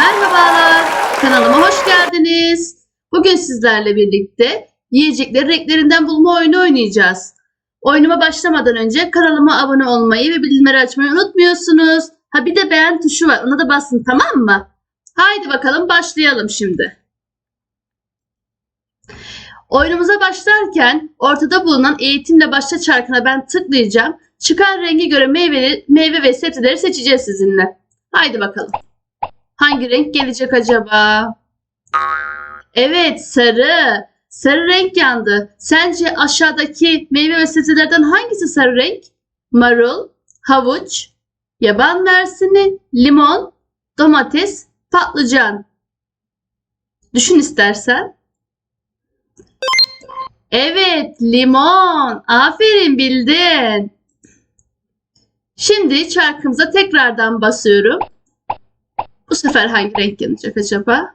Merhabalar, kanalıma hoş geldiniz. Bugün sizlerle birlikte yiyecekleri renklerinden bulma oyunu oynayacağız. Oyunuma başlamadan önce kanalıma abone olmayı ve bildirimleri açmayı unutmuyorsunuz. Ha bir de beğen tuşu var, ona da basın tamam mı? Haydi bakalım başlayalım şimdi. Oyunumuza başlarken ortada bulunan eğitimle başla çarkına ben tıklayacağım. Çıkan rengi göre meyve, meyve ve sebzeleri seçeceğiz sizinle. Haydi bakalım. Hangi renk gelecek acaba? Evet sarı. Sarı renk yandı. Sence aşağıdaki meyve ve sebzelerden hangisi sarı renk? Marul, havuç, yaban mersini, limon, domates, patlıcan. Düşün istersen. Evet, limon. Aferin bildin. Şimdi çarkımıza tekrardan basıyorum. Bu sefer hangi renk yanacak acaba?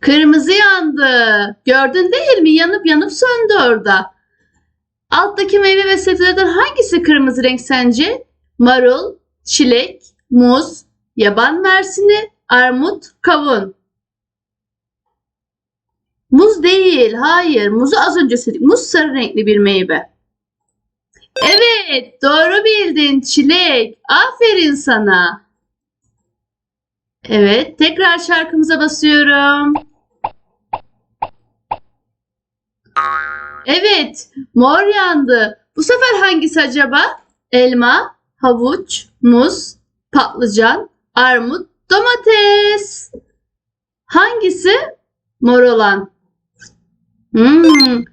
Kırmızı yandı. Gördün değil mi? Yanıp yanıp söndü orada. Alttaki meyve ve sebzelerden hangisi kırmızı renk sence? Marul, çilek, muz, yaban mersini, armut, kavun. Muz değil. Hayır. Muzu az önce söyledik. Muz sarı renkli bir meyve. Evet. Doğru bildin. Çilek. Aferin sana. Evet. Tekrar şarkımıza basıyorum. Evet. Mor yandı. Bu sefer hangisi acaba? Elma, havuç, muz, patlıcan, armut, domates. Hangisi? Mor olan. Hmm.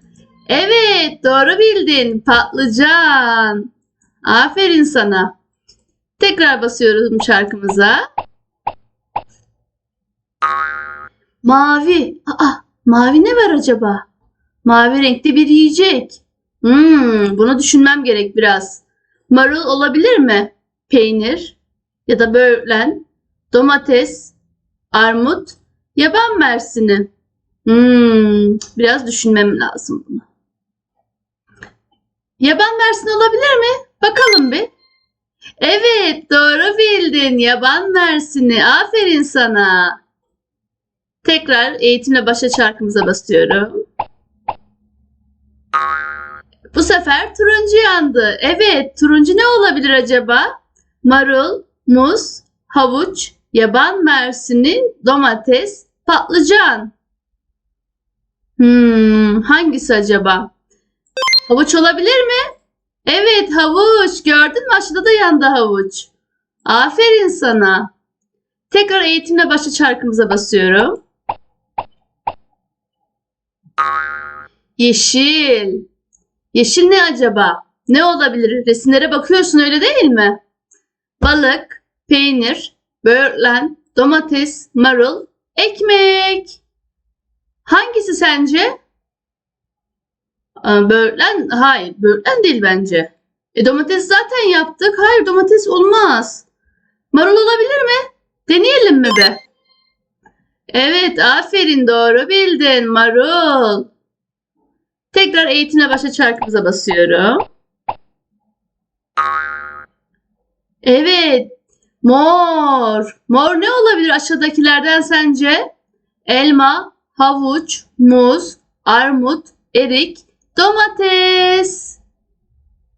Evet, doğru bildin. Patlıcan. Aferin sana. Tekrar basıyorum şarkımıza. Mavi. Aa, mavi ne var acaba? Mavi renkte bir yiyecek. Hmm, bunu düşünmem gerek biraz. Marul olabilir mi? Peynir ya da böğürtlen, domates, armut, yaban mersini. Hmm, biraz düşünmem lazım bunu. Yaban mersini olabilir mi? Bakalım bir. Evet, doğru bildin. Yaban mersini. Aferin sana. Tekrar eğitimle başa çarkımıza basıyorum. Bu sefer turuncu yandı. Evet, turuncu ne olabilir acaba? Marul, muz, havuç, yaban mersini, domates, patlıcan. Hmm, hangisi acaba? Havuç olabilir mi? Evet, havuç. Gördün mü? Aşağıda da yandı havuç. Aferin sana. Tekrar eğitimle başa çarkımıza basıyorum. Yeşil. Yeşil ne acaba? Ne olabilir? Resimlere bakıyorsun öyle değil mi? Balık, peynir, böğürtlen, domates, marul, ekmek. Hangisi sence? Aa, Böğürtlen, hayır böğürtlen değil bence. E domates zaten yaptık. Hayır domates olmaz. Marul olabilir mi? Deneyelim mi be? Evet aferin doğru bildin marul. Tekrar eğitimle başa çarkımıza basıyorum. Evet mor. Mor ne olabilir aşağıdakilerden sence? Elma, havuç, muz, armut, erik, domates.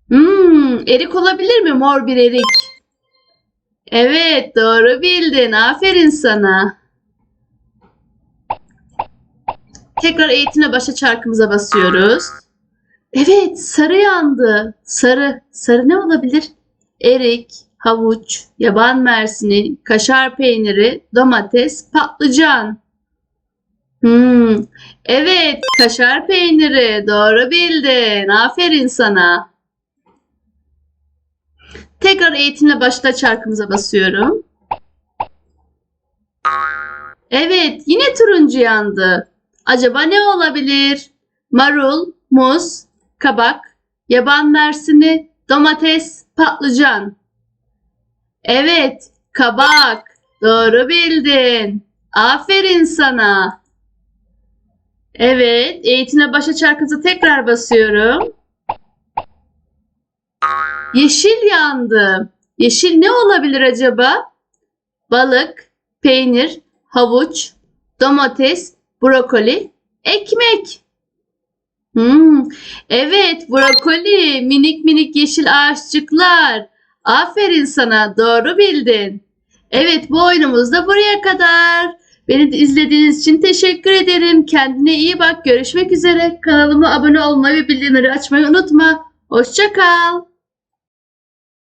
Hmm, erik olabilir mi? Mor bir erik. Evet, doğru bildin. Aferin sana. Tekrar eğitimle başa çarkımıza basıyoruz. Evet, sarı yandı. Sarı. Sarı ne olabilir? Erik, havuç, yaban mersini, kaşar peyniri, domates, patlıcan. Hmm. Evet, kaşar peyniri. Doğru bildin. Aferin sana. Tekrar eğitimle başla çarkımıza basıyorum. Evet, yine turuncu yandı. Acaba ne olabilir? Marul, muz, kabak, yaban mersini, domates, patlıcan. Evet, kabak. Doğru bildin. Aferin sana. Evet, eğitimle başa çarkımıza tekrar basıyorum. Yeşil yandı. Yeşil ne olabilir acaba? Balık, peynir, havuç, domates, brokoli, ekmek. Hmm, evet brokoli, minik minik yeşil ağaççıklar. Aferin sana, doğru bildin. Evet bu oyunumuz da buraya kadar. Beni izlediğiniz için teşekkür ederim. Kendine iyi bak. Görüşmek üzere. Kanalıma abone olmayı ve bildirimleri açmayı unutma. Hoşça kal.